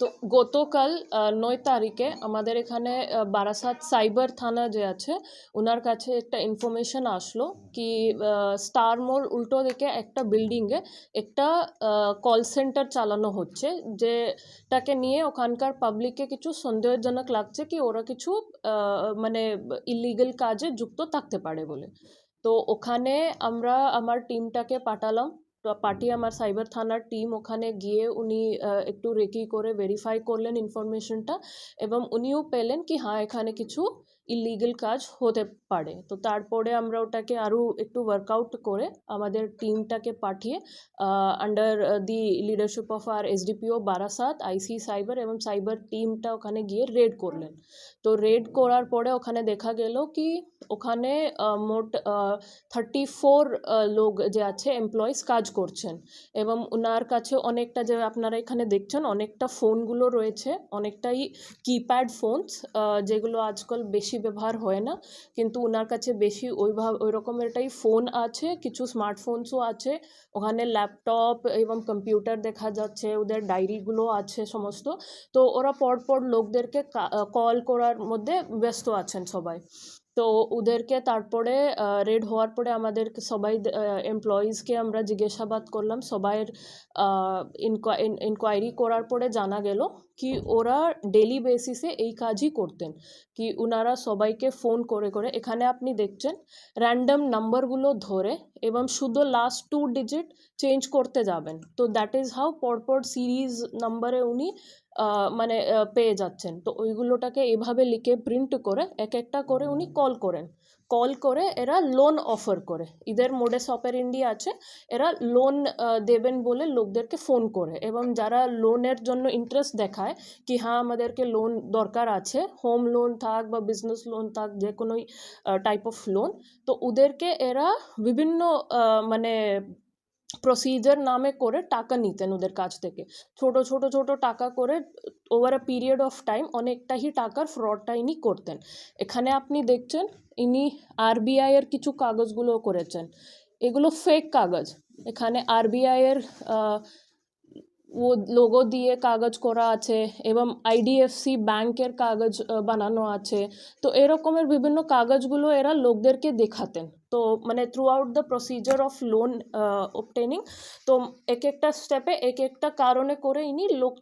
তো গতকাল নয় তারিখে আমাদের এখানে বারাসাত সাইবার থানা যে আছে ওনার কাছে একটা ইনফরমেশন আসলো কি স্টার মোড় উল্টো দিকে একটা বিল্ডিংয়ে একটা কল সেন্টার চালানো হচ্ছে যেটাকে নিয়ে ওখানকার পাবলিককে কিছু সন্দেহজনক লাগছে কি ওরা কিছু মানে ইলিগাল কাজে যুক্ত থাকতে পারে বলে। তো ওখানে আমরা, আমার টিমটাকে পাঠালাম পাঠিয়ে আমার সাইবার থানার টিম ওখানে গিয়ে উনি একটু রেকি করে ভেরিফাই করলেন ইনফরমেশনটা এবং উনিও পেলেন কি হ্যাঁ এখানে কিছু ইলিগাল কাজ হতে পারে। তো তারপরে আমরা ওটাকে আরও একটু ওয়ার্কআউট করে আমাদের টিমটাকে পাঠিয়ে আন্ডার দি লিডারশিপ অফ আর এসডিপিও বারাসাত আইসি সাইবার এবং সাইবার টিমটা ওখানে গিয়ে রেড করলেন। তো রেড করার পরে ওখানে দেখা গেল কি, ওখানে মোট থার্টি ফোর লোক যে আছে এমপ্লয়িজ কাজ করছেন এবং ওনার কাছে অনেকটা যে আপনারা এখানে দেখছেন অনেকটা ফোনগুলো রয়েছে, অনেকটাই কিপ্যাড ফোনস যেগুলো আজকাল বেশি ব্যবহার হয় না। কিন্তু ওনার কাছে বেশি ওইভাবে ওই রকমেরটাই ফোন আছে, কিছু স্মার্টফোনসও আছে। ওখানে ল্যাপটপ এবং কম্পিউটার দেখা যাচ্ছে, ওদের ডায়েরিগুলো আছে সমস্ত। তো ওরা পরপর লোকদেরকে কল করার মধ্যে ব্যস্ত আছেন সবাই। তো ওদেরকে তারপরে রেড হওয়ার পরে আমাদের সবাই এমপ্লয়িজকে আমরা জিজ্ঞাসাবাদ করলাম। সবাইয়ের ইনকোয়ারি করার পরে জানা গেল কি ওরা ডেলি বেসিসে এই কাজই করতেন। কি ওনারা সবাইকে ফোন করে করে, এখানে আপনি দেখছেন র্যান্ডম নাম্বারগুলো ধরে এবং শুধু লাস্ট টু ডিজিট চেঞ্জ করতে যাবেন। তো দ্যাট ইজ হাউ পরপর সিরিজ নাম্বারে উনি মানে পেয়ে যাচ্ছেন। তো ওইগুলোটাকে এভাবে লিখে প্রিন্ট করে এক একটা করে উনি কল করেন। কল করে এরা লোন অফার করে। এদের মোডেস ইন্ডিয়া আছে এরা লোন দেবেন বলে লোকদেরকে ফোন করে এবং যারা লোনের জন্য ইন্টারেস্ট দেখায় কি হ্যাঁ আমাদেরকে লোন দরকার আছে হোম লোন থাক বা বিজনেস লোন থাক যে কোনো টাইপ অফ লোন তো ওদেরকে এরা বিভিন্ন মানে প্রসিজার নামে করে টাকা নিতেন ওদের কাছ থেকে। ছোট ছোট ছোট টাকা করে over a period of time অনেকটাই টাকার ফ্রডটা ইনি করতেন। এখানে আপনি দেখছেন, ইনি আরবিআই এর কিছু কাগজগুলো করেছেন। এগুলো ফেক কাগজ। এখানে আরবিআই এর ও লোগো দিয়ে কাগজ করা আছে এবং আইডিএফসি ব্যাংকের কাগজ বানানো আছে তো এরকমের বিভিন্ন কাগজগুলো এরা লোকদেরকে দেখাতেন তো মানে throughout the procedure of loan obtaining তো এক একটা স্টেপে এক একটা কারণে করে ইনি লোক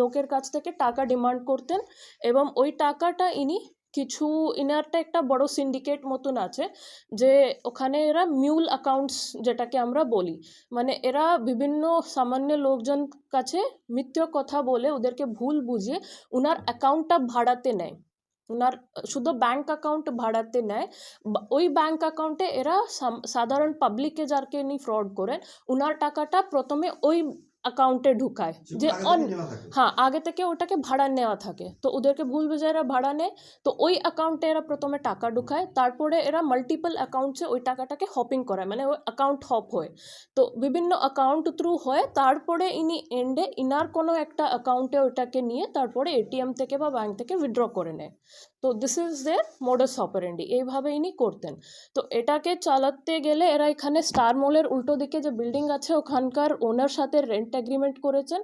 লোকের কাছ থেকে টাকা ডিমান্ড করতেন এবং ওই টাকাটা ইনি কিছু ইনারটা একটা বড় সিন্ডিকেট মতন আছে যে ওখানে এরা মিউল অ্যাকাউন্টস যেটাকে আমরা বলি। মানে এরা বিভিন্ন সামান্য লোকজন কাছে মিথ্যে কথা বলে ওদেরকে ভুল বুঝিয়ে ওনার অ্যাকাউন্টটা ভাড়াতে নেয়। ওনার শুধু ব্যাংক অ্যাকাউন্ট ভাড়াতে নেয়। ওই ব্যাংক অ্যাকাউন্টে এরা সাধারণ পাবলিকে যারকে নি ফ্রড করেন ওনার টাকাটা প্রথমে ওই অ্যাকাউন্টে ঢুকায়। যে অন হ্যাঁ আগে থেকে ওটাকে ভাড়া নেওয়া থাকে। তো ওদেরকে ভুল বুঝে এরা ভাড়া নেয়। তো ওই অ্যাকাউন্টে এরা প্রথমে টাকা ঢুকায়। তারপরে এরা মাল্টিপল অ্যাকাউন্টসে ওই টাকাটাকে হপিং করায়। মানে ওই অ্যাকাউন্ট হপ হয়। তো বিভিন্ন অ্যাকাউন্ট থ্রু হয়। তারপরে ইনি এন্ডে ইনার কোনো একটা অ্যাকাউন্টে ওইটাকে নিয়ে তারপরে এটিএম থেকে বা ব্যাঙ্ক থেকে উইথড্র করে নেয়। তো this is their modus operandi এইভাবে ইনি করতেন। তো এটাকে চালাতে গেলে এরা এখানে স্টার মলের উল্টো দিকে যে বিল্ডিং আছে ওখানকার ওনার সাথে রেন্ট এগ্রিমেন্ট করেছেন।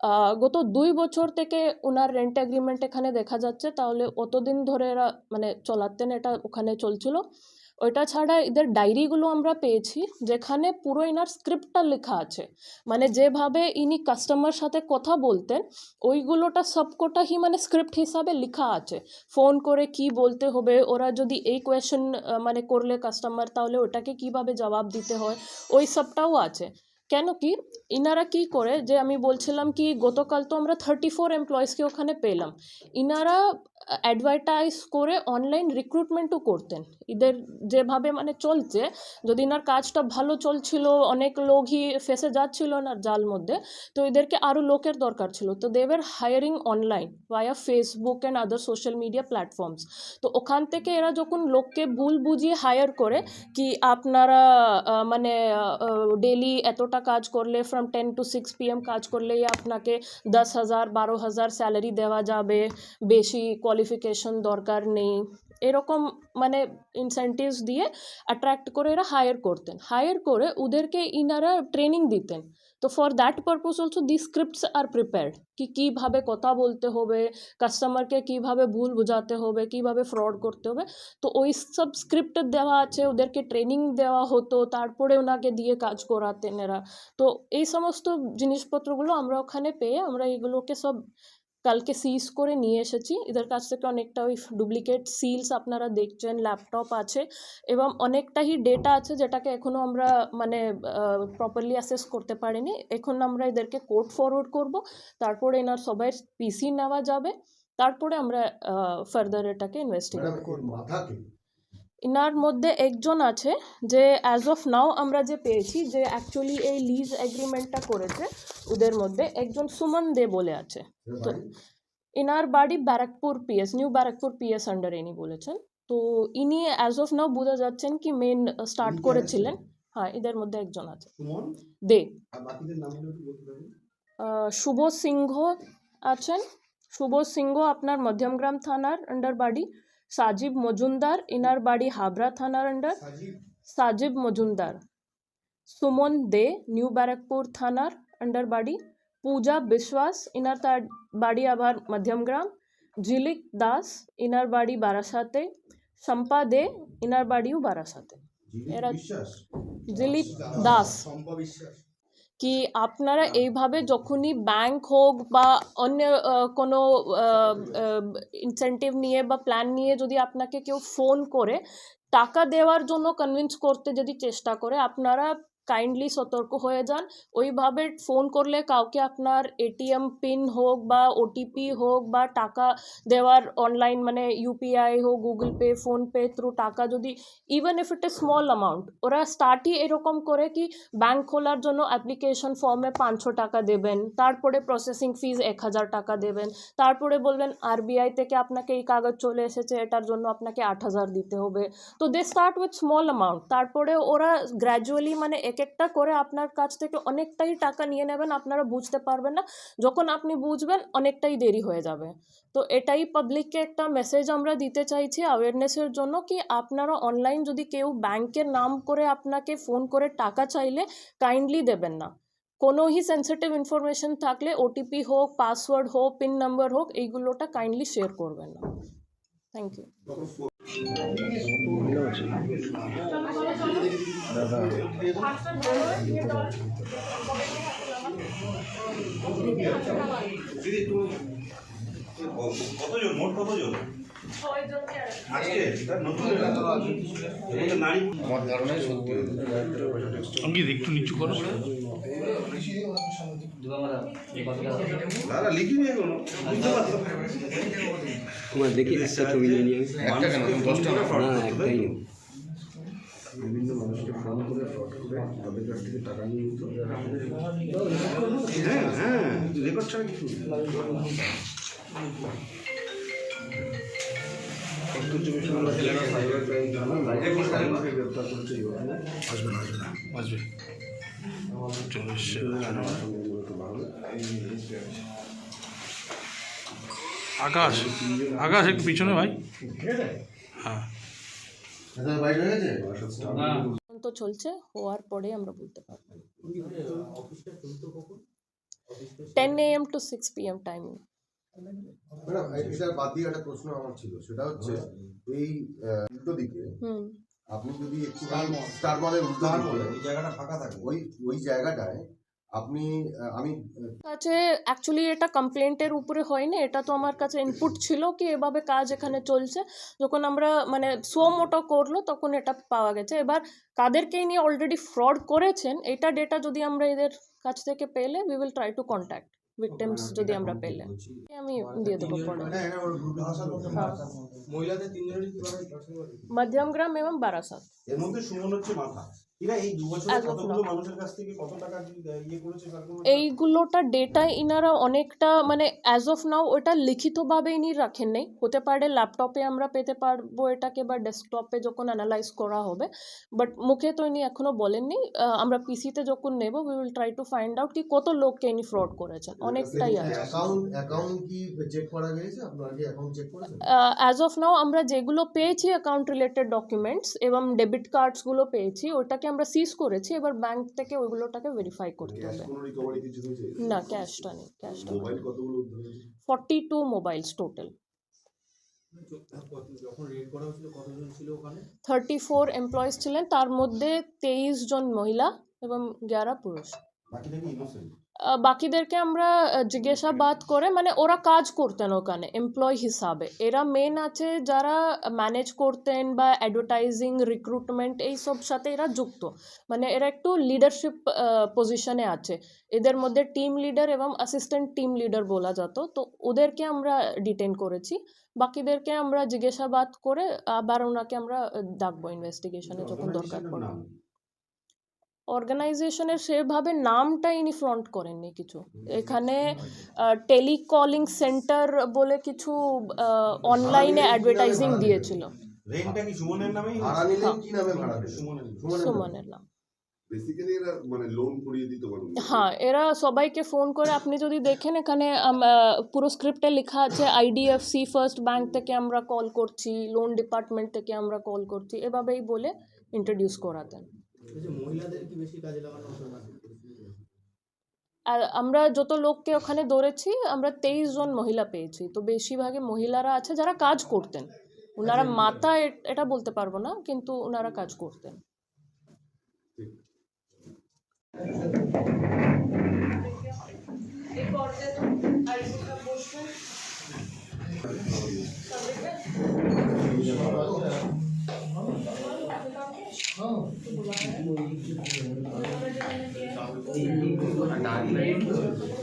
আহ, গত দুই বছর থেকে ওনার রেন্ট এগ্রিমেন্ট এখানে দেখা যাচ্ছে তাহলে অতদিন ধরে এরা মানে চলাতেন এটা ওখানে চলছিল। ওইটা ছাড়া এদের ডায়েরিগুলো আমরা পেয়েছি যেখানে পুরো ইনার স্ক্রিপ্টটা লেখা আছে। মানে যেভাবে ইনি কাস্টমার সাথে কথা বলতেন ওইগুলোটা সবকটাই মানে স্ক্রিপ্ট হিসাবে লেখা আছে। ফোন করে কি বলতে হবে ওরা যদি এই কোয়েশ্চেন মানে করলে কাস্টমার তাহলে ওটাকে কীভাবে জবাব দিতে হয় ওই সবটাও আছে। কেন কি? ইনারা কি করে? যে আমি বলছিলাম কি, গতকাল তো আমরা থার্টি ফোর এমপ্লয়িজকে ওখানে পেলাম। ইনারা অ্যাডভার্টাইজ করে অনলাইন রিক্রুটমেন্টও করতেন। এদের যেভাবে মানে চলছে, যদি ইনার কাজটা ভালো চলছিল, অনেক লোকই ফেসে যাচ্ছিল না জাল মধ্যে, তো এদেরকে আরও লোকের দরকার ছিল। তো দেবের hiring online via Facebook and other social media platforms তো ওখান থেকে এরা যখন লোককে ভুল বুঝিয়ে হায়ার করে, কি আপনারা মানে ডেলি এতটা কাজ করলে from ten to six P M কাজ করলেই আপনাকে দশ হাজার বারো হাজার স্যালারি দেওয়া যাবে বেশি কোয়ালিফিকেশন দরকার নেই এরকম মানে ইনসেন্টিভস দিয়ে অ্যাট্রাক্ট করে এরা হায়ার করতেন হায়ার করে ওদেরকে ইনারা ট্রেনিং দিতেন তো for that purpose also the scripts are prepared কি কীভাবে কথা বলতে হবে কাস্টমারকে কীভাবে ভুল বোঝাতে হবে কীভাবে ফ্রড করতে হবে তো ওই সব স্ক্রিপ্ট দেওয়া আছে ওদেরকে ট্রেনিং দেওয়া হতো তারপরে ওনাকে দিয়ে কাজ করাতেন এরা তো এই সমস্ত জিনিসপত্রগুলো আমরা ওখানে পেয়ে আমরা এগুলোকে সব কালকে সিজ করে নিয়ে এসেছি। এদের কাছ থেকে অনেকটা ওই ডুপ্লিকেট সিলস আপনারা দেখছেন ল্যাপটপ আছে এবং অনেকটাই ডেটা আছে যেটাকে এখনও আমরা মানে প্রপারলি অ্যাসেস করতে পারিনি। এখন আমরা এদেরকে কোড ফরওয়ার্ড করব তারপরে এনার সবাই পিসি নেওয়া যাবে তারপরে আমরা ফার্দার এটাকে ইনভেস্টিগেট করব। করব ইনার মধ্যে একজন আছে যে অ্যাজ অফ নাও আমরা যে পেয়েছি যে অ্যাকচুয়ালি এই লিজ এগ্রিমেন্টটা করেছে ওদের মধ্যে একজন সুমন দে বলে আছে। তো বাড়ি? ইনার বাড়ি Barrackpore PS New Barrackpore PS under ইনি বলেছেন। তো ইনি অ্যাজ অফ নাও বোঝা যাচ্ছেন কি মেন স্টার্ট করেছিলেন? হ্যাঁ এদের মধ্যে একজন আছে। দে। শুভ সিংহ আছেন। শুভ সিংহ আপনার মধ্যমগ্রাম থানার আন্ডার বাড়ি। সাজিব মজুমদার ইনার বাড়ি হাবড়া থানার আন্ডার সাজিব সাজিব মজুমদার সুমন দে নিউ ব্যারাকপুর থানার আন্ডার বাড়ি পূজা বিশ্বাস ইনার তার বাড়ি আবার মধ্যমগ্রাম ঝিলিক দাস ইনার বাড়ি বারাসাতে শম্পা দে ইনার বাড়িও বারাসাতে জিলিপ এরা- বিশ্বাস দিলীপ দাস শম্পা বিশ্বাস কি আপনারা এইভাবে যখনই ব্যাংক হোক বা অন্য কোনো ইনসেন্টিভ নিয়ে বা প্ল্যান নিয়ে যদি আপনাকে কেউ ফোন করে, টাকা দেওয়ার জন্য কনভিন্স করতে যদি চেষ্টা করে, আপনারা কাইন্ডলি সতর্ক হয়ে যান। ওইভাবে ফোন করলে কাউকে আপনার এটিএম পিন হোক বা ওটিপি হোক বা টাকা দেওয়ার অনলাইন মানে ইউপিআই হোক গুগল পে ফোনপে থ্রু টাকা যদি even if it a small amount ওরা স্টার্টই এরকম করে কি ব্যাংক খোলার জন্য অ্যাপ্লিকেশন ফর্মে পাঁচশো টাকা দেবেন, তারপরে প্রসেসিং ফিজ এক হাজার টাকা দেবেন, তারপরে বলবেন আরবিআই থেকে আপনাকে এই কাগজ চলে এসেছে, এটার জন্য আপনাকে আট হাজার দিতে হবে। তো they start with small amount তারপরে ওরা গ্র্যাজুয়ালি মানে এক একটা করে আপনার কাছ থেকে অনেকটাই টাকা নিয়ে নেবেন, আপনারা বুঝতে পারবেন না। যখন আপনি বুঝবেন, অনেকটাই দেরি হয়ে যাবে। তো এটাই পাবলিককে একটা মেসেজ আমরা দিতে চাইছি অ্যাওয়ারনেসের জন্য কি আপনারা অনলাইন যদি কেউ ব্যাংকের নাম করে আপনাকে ফোন করে টাকা চাইলে কাইন্ডলি দেবেন না। কোনোই সেন্সিটিভ ইনফরমেশন থাকলে ওটিপি হোক পাসওয়ার্ড হোক পিন নাম্বার হোক, এইগুলোটা কাইন্ডলি শেয়ার করবেন না। থ্যাংক ইউ কতজন? মোট কতজন? আমার ধারণায় সত্যি। একটু নিচু করো। দেখি একটা ছবি নিয়ে নিয়ে না একটাই বিভিন্ন মানুষকে ফোন করে ফ্রড করে তাদের কাছ থেকে টাকা নিয়ে নিত হ্যাঁ হ্যাঁ রেকর্ড ছাড়া কিছু উত্তর চব্বিশ পরগনা সাইবার ক্রাইম থানা গ্রেপ্তার করেছে আসবে না আসবে না। আসবে। আকাশ আকাশ একটু পিছনে ভাই। হ্যাঁ। তদন্ত চলছে হওয়ার পরে আমরা বলতে পারব। Ten A M to six P M timing madam এটার বাদ দিয়ে একটা প্রশ্ন আমার ছিল। সেটা হচ্ছে এই উল্টো দিকে হুম। আপনি যদি একটু স্টার মলের এই জায়গাটা ফাঁকা থাকে। ওই ওই জায়গাটায় আপনি আমি কাছে অ্যাকচুয়ালি এটা কমপ্লেন্টের উপরে হয়নি। এটা তো আমার কাছে ইনপুট ছিল কি এভাবে কাজ এখানে চলছে। যখন আমরা মানে সোমোটো করল তখন এটা পাওয়া গেছে। এবার কাদেরকে নিয়ে অলরেডি ফ্রড করেছেন এটা ডেটা যদি আমরা এদের কাছ থেকে পেলে we will try to contact victims যদি আমরা পেলে। আমি দিয়ে দেবো পরে। হ্যাঁ। মহিলাদের তিনজনের কি মধ্যমগ্রাম এবং বারাসাত। এর মধ্যে সুমন হচ্ছে মাথা। ইয়ে? এইগুলোটা ডেটা ইনারা অনেকটা মানে অ্যাজ অফ নাও ওটা লিখিতভাবে ইনি রাখেন নেই। হতে পারে ল্যাপটপে আমরা পেতে পারব এটাকে বা ডেস্কটপে যখন অ্যানালাইজ করা হবে। বাট মুখে তো ইনি এখনও বলেননি। আমরা পিসিতে যখন নেব we will try to find out কি কত লোককে ইনি ফ্রড করেছেন। অনেকটাই আছে। অ্যাজ অফ নাও আমরা যেগুলো পেয়েছি অ্যাকাউন্ট রিলেটেড ডকুমেন্টস এবং ডেবিট কার্ডসগুলো পেয়েছি ওটাকে আমরা সিজ করেছি এবার ব্যাংক থেকে ওইগুলোটাকে ভেরিফাই করতে হবে। কোনো রিকভারি কিছু হয়েছে? না ক্যাশটা নেই ক্যাশটা ফর্টি টু মোবাইলস টোটাল যখন রেড করা হয়েছিল কতজন ছিল ওখানে? থার্টি ফোর এমপ্লয়িজ ছিলেন তার মধ্যে তেইশ জন মহিলা এবং গ্যারা পুরুষ। বাকিদেরকে আমরা জিজ্ঞাসাবাদ করে মানে ওরা কাজ করতেন ওখানে এমপ্লয় হিসাবে। এরা মেন আছে যারা ম্যানেজ করতেন বা অ্যাডভার্টাইজিং রিক্রুটমেন্ট এই সব সাথে এরা যুক্ত। মানে এরা একটু লিডারশিপ পজিশনে আছে। এদের মধ্যে টিম লিডার এবং অ্যাসিস্ট্যান্ট টিম লিডার বলা যেত। তো ওদেরকে আমরা ডিটেন করেছি। বাকিদেরকে আমরা জিজ্ঞাসাবাদ করে আবার ওনাকে আমরা ডাকবো ইনভেস্টিগেশনে যখন দরকার পড়বে অর্গানাইজেশনের সেভাবে নামটা ইনি ফ্রন্ট করেননি কিছু এখানে টেলিকলিং সেন্টার বলে কিছু অনলাইনে অ্যাডভার্টাইজিং দিয়েছিল রেন্টটা কি সুমনের নামেই কি নামে ভাড়া সুমনের নামে। সুমনের নামে। সুমনের নাম বেসিক্যালি এরা মানে লোন করিয়ে দিত হ্যাঁ এরা সবাইকে ফোন করে আপনি যদি দেখেন এখানে পুরো স্ক্রিপ্টে লেখা আছে আইডিএফসি ফার্স্ট ব্যাংক থেকে আমরা কল করছি লোন ডিপার্টমেন্ট থেকে আমরা কল করছি এভাবেই বলে ইন্ট্রোডিউস করাতেন মহিলাদের কি বেশি কাজে লাগানো হতো না? আর আমরা যত লোককে ওখানে ধরেছি আমরা তেইশ জন মহিলা পেয়েছি। তো বেশিরভাগই মহিলারা আছে যারা কাজ করতেন। ওনারা মাথা এ- এটা বলতে পারব না কিন্তু ওনারা কাজ করতেন।